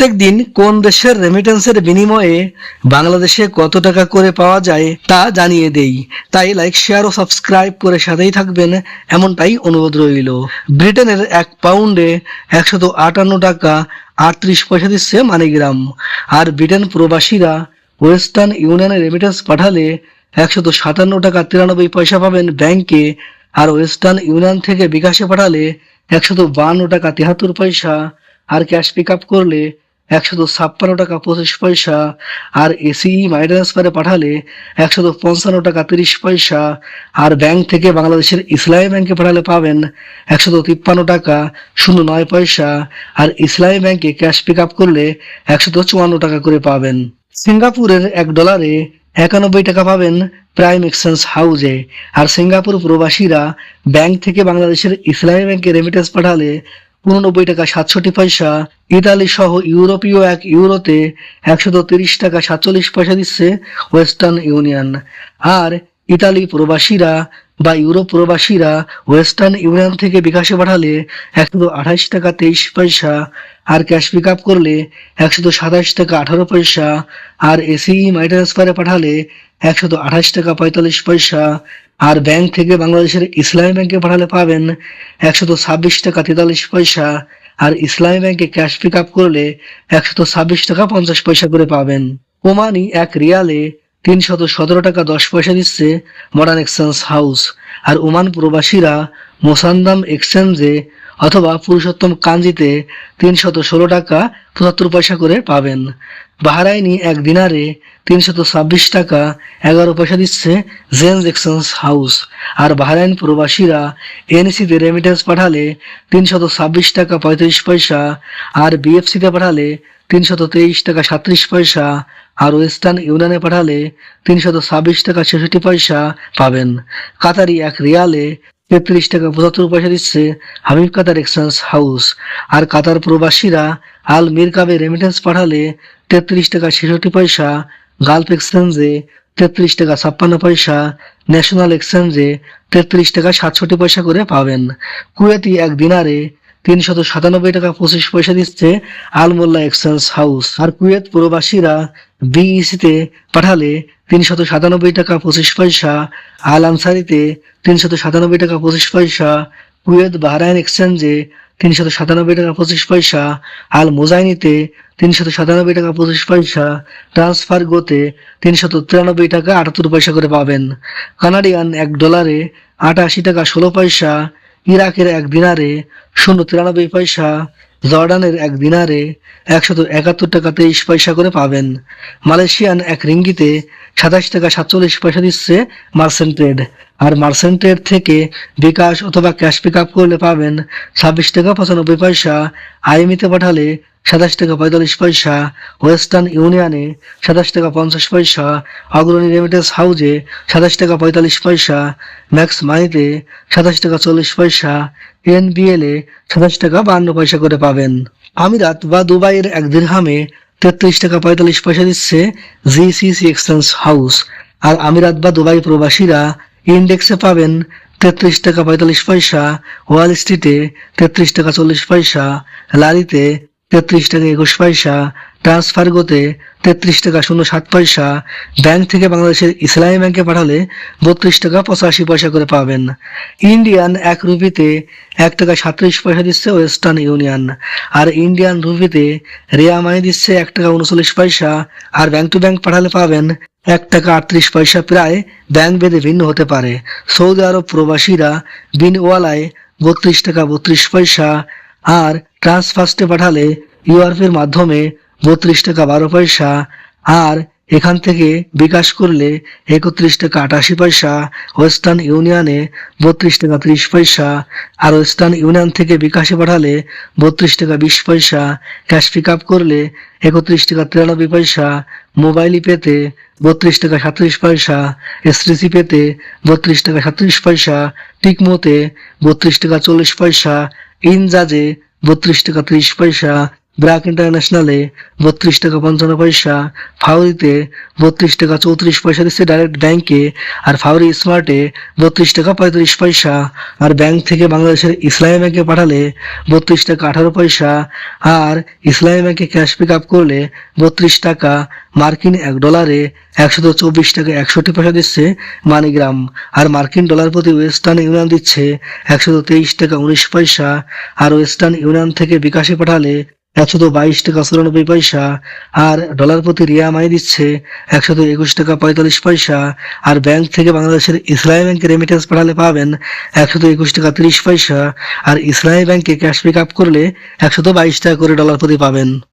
প্রত্যেক দিন কোন দেশের রেমিটেন্সের বিনিময়ে বাংলাদেশে কত টাকা করে পাওয়া যায় তা জানিয়ে দেই। তাই লাইক শেয়ার ও সাবস্ক্রাইব করে সাথেই থাকবেন। এমনটাই অনুরোধ রইল। ব্রিটেনের এক পাউন্ডে একশত আটান্ন টাকা আটত্রিশ পয়সা দিচ্ছে মানিগ্রাম। আর ব্রিটেন প্রবাসীরা ওয়েস্টার্ন ইউনিয়নে রেমিটেন্স পাঠালে একশত সাতান্ন টাকা তিরানব্বই পয়সা পাবেন ব্যাংকে। আর ওয়েস্টার্ন ইউনিয়ন থেকে বিকাশে পাঠালে একশত বান্ন টাকা তিয়াত্তর পয়সা। আর ক্যাশ পিক আপ করলে একশত ছাপ্পান্ন টাকা পঁচিশ পয়সা, আর এসিই মাই ট্রান্সফারে পাঠালে একশত পঞ্চান্ন টাকা তিরিশ পয়সা, আর ব্যাংক থেকে বাংলাদেশের ইসলামী ব্যাংকে পাঠালে পাবেন একশত তিপ্পান্ন টাকা শূন্য নয় পয়সা, আর ইসলামী ব্যাংকে ক্যাশ পিক আপ করলে একশত চুয়ান্ন টাকা করে পাবেন। সিঙ্গাপুরের এক ডলারে একানব্বই টাকা পাবেন প্রাইম এক্সচেঞ্জ হাউজে, আর সিঙ্গাপুর প্রবাসীরা ব্যাংক থেকে বাংলাদেশের ইসলামী ব্যাংকে রেমিটেন্স পাঠালে উননব্বই টাকা সাতষট্টি পয়সা। ইতালি সহ ইউরোপীয় এক ইউরোতে একশত তিরিশ টাকা সাতচল্লিশ পয়সা দিচ্ছে ওয়েস্টার্ন ইউনিয়ন। আর ইতালি প্রবাসীরা বা ইউরোপ প্রবাসীরা ওয়েস্টার্ন ইউনিয়ন থেকে বিকাশে পাঠালে একশত আঠাশ টাকা তেইশ পয়সা, আর ক্যাশ পিক আপ করলে একশত সাতাশ টাকা আঠারো পয়সা, আর এসিই মাই ট্রান্সফারে পাঠালে একশত আঠাশ টাকা পঁয়তাল্লিশ পয়সা আর ব্যাংক থেকে বাংলাদেশের ইসলামী ব্যাংকে পাঠালে পাবেন একশত ছাব্বিশ টাকা তেতাল্লিশ পয়সা। আর ইসলামী ব্যাংকে ক্যাশ পিক আপ করলে একশত ছাব্বিশ টাকা পঞ্চাশ পয়সা করে পাবেন। ওমানি এক রিয়ালে তিনশত সতেরো টাকা দশ পয়সা দিচ্ছে মডার্ন এক্সচেঞ্জ হাউস আর ওমান প্রবাসীরা মোসান্দাম এক্সচেঞ্জে অথবা পুরুষোত্তম কাঞ্জিতে তিনশত ষোলো টাকা পঁচাত্তর পয়সা করে পাবেন। বাহারাইনি এক দিনারে তিনশত ছাব্বিশ টাকা এগারো পয়সা দিচ্ছে জেন্স এক্সচেঞ্জ হাউস। আর বাহারাইন প্রবাসীরা এনসিতে রেমিটেন্স পাঠালে তিনশত ছাব্বিশ টাকা পঁয়ত্রিশ পয়সা, আর বিএফসিতে পাঠালে তিনশত তেইশ টাকা সাত্রিশ পয়সা, আর ওয়েস্টার্ন ইউনিয়নে পাঠালে তিনশত ছাব্বিশ টাকা ছেষট্টি পয়সা পাবেন। কাতারি এক রিয়ালে তেত্রিশ টাকা পঁচাত্তর পয়সা দিচ্ছে হাবিব কাতার এক্সচেঞ্জ হাউস। আর কাতার প্রবাসীরা আল মিরকাবে রেমিটেন্স পাঠালে তেত্রিশ টাকা ছেষট্টি পয়সা, গালফ এক্সচেঞ্জে তেত্রিশ টাকা ছাপ্পান্ন পয়সা, ন্যাশনাল এক্সচেঞ্জে তেত্রিশ টাকা সাতষট্টি পয়সা করে পাবেন। কুয়েতি এক দিনারে তিনশত সাতানব্বই টাকা পঁচিশ পয়সা দিচ্ছে আলমোল্লা এক্সচেঞ্জ হাউস। আর কুয়েত প্রবাসীরা বিইসিতে পাঠালে তিনশত সাতানব্বই টাকা পঁচিশ পয়সা, আল আনসারিতে তিনশত সাতানব্বই টাকা পঁচিশ পয়সা, কুয়েত বাহরাইন এক্সচেঞ্জে তিনশত সাতানব্বই টাকা পঁচিশ পয়সা, আল মোজাইনিতে তিনশত সাতানব্বই টাকা পঁচিশ পয়সা, ট্রান্সফার গোতে তিনশত তিরানব্বই টাকা আটাত্তর পয়সা করে পাবেন। কানাডিয়ান এক ডলারে আটাশি টাকা ষোলো পয়সা, ইরাকের এক দিনারে শূন্য তিরানব্বই পয়সা, জর্ডানের এক দিনারে একশত একাত্তর টাকা তেইশ পয়সা করে পাবেন। মালয়েশিয়ান এক রিঙ্গিতে সাতাশ টাকা সাতচল্লিশ পয়সা দিচ্ছে মার্সেন্ট ট্রেড আর মার্সেন্ট ট্রেড থেকে বিকাশ অথবা ক্যাশ পিক আপ করলে পাবেন ছাব্বিশ টাকা পঁচানব্বই পয়সা। আইএমিতে পাঠালে সাতাশ টাকা পঁয়তাল্লিশ পয়সা। ওয়েস্টার্ন ইউনিয়নে সাতাশ টাকা পঞ্চাশ পয়সা। অগ্রণী রেমিটেন্স হাউজে সাতাশ টাকা পঁয়তাল্লিশ পয়সা। ম্যাক্স মানিতে সাতাশ টাকা চল্লিশ পয়সা। এনবিএল সাতাশ টাকা বান্ন পয়সা করে পাবেন। আমিরাত বা দুবাইয়ের এক দিরহামে তেত্রিশ টাকা পঁয়তাল্লিশ পয়সা দিচ্ছে জিসিসি এক্সচেঞ্জ হাউস। আর আমিরাত বা দুবাই প্রবাসীরা ইন্ডেক্সে পাবেন তেত্রিশ টাকা পঁয়তাল্লিশ পয়সা, ওয়াল স্ট্রিটে তেত্রিশ টাকা চল্লিশ পয়সা লারিতে তেত্রিশ টাকা একুশ পয়সা ট্রান্সফারগোতে তেত্রিশ টাকা শূন্য সাত পয়সা ব্যাংক থেকে বাংলাদেশের ইসলামী ব্যাংকে পাঠালে বত্রিশ টাকা পঁচাশি পয়সা করে পাবেন। ইন্ডিয়ান এক রুপিতে এক টাকা সাতত্রিশ পয়সা দিচ্ছে ওয়েস্টার্ন ইউনিয়ন। আর ইন্ডিয়ান রুপিতে রেয়া মানি দিচ্ছে এক টাকা উনচল্লিশ পয়সা। আর ব্যাংক টু ব্যাংক পাঠালে পাবেন এক টাকা আটত্রিশ পয়সা প্রায় ব্যাংক ভেদে ভিন্ন হতে পারে। সৌদি আরব প্রবাসীরা বিনওয়ালায় বত্রিশ টাকা বত্রিশ পয়সা। আর ট্রান্সফার্স্টে পাঠালে ইউআরপির মাধ্যমে বত্রিশ টাকা বারো পয়সা, আর এখান থেকে বিকাশ করলে একত্রিশ টাকা আটাশি পয়সা, ওয়েস্টার্ন ইউনিয়নে বত্রিশ টাকা ত্রিশ পয়সা, আর ওয়েস্টার্ন ইউনিয়ন থেকে বিকাশে পাঠালে বত্রিশ টাকা বিশ পয়সা, ক্যাশ পিক আপ করলে একত্রিশ টাকা তিরানব্বই পয়সা, মোবাইল পেতে বত্রিশ টাকা সাতত্রিশ পয়সা, এসটিসি পেতে বত্রিশ টাকা সাতত্রিশ পয়সা, টিকমোতে বত্রিশ টাকা চল্লিশ পয়সা, ইনজাজে বত্রিশ টাকা ত্রিশ পয়সা ব্র্যাক ইন্টারন্যাশনালে বত্রিশ টাকা পঞ্চান্ন পয়সা ফাউরিতে বত্রিশ টাকা চৌত্রিশ পয়সা দিচ্ছে ডাইরেক্ট ব্যাংকে আর ফাউরি স্মার্টে বত্রিশ টাকা পঁয়ত্রিশ পয়সা, আর ব্যাংক থেকে বাংলাদেশের ইসলামী ব্যাংকে পাঠালে বত্রিশ টাকা আঠারো পয়সা, আর ইসলামী ব্যাংকে ক্যাশ পিক আপ করলে বত্রিশ টাকা মার্কিন এক ডলারে একশত চব্বিশ টাকা একষট্টি পয়সা দিচ্ছে মানিগ্রাম আর মার্কিন ডলার প্রতি ওয়েস্টার্ন ইউনিয়ন দিচ্ছে একশত তেইশ টাকা উনিশ পয়সা, আর ওয়েস্টার্ন ইউনিয়ন থেকে বিকাশে পাঠালে একশত বাইশ টাকা চুরানব্বই পয়সা, আর ডলার প্রতি রিয়ামাই দিচ্ছে একশত একুশ টাকা পঁয়তাল্লিশ পয়সা, আর ব্যাংক থেকে বাংলাদেশের ইসলামী ব্যাংকে রেমিটেন্স পাঠালে পাবেন একশত একুশ টাকা তিরিশ পয়সা, আর ইসলামী ব্যাংকে ক্যাশ পিক আপ করলে একশত বাইশ টাকা করে ডলার প্রতি পাবেন।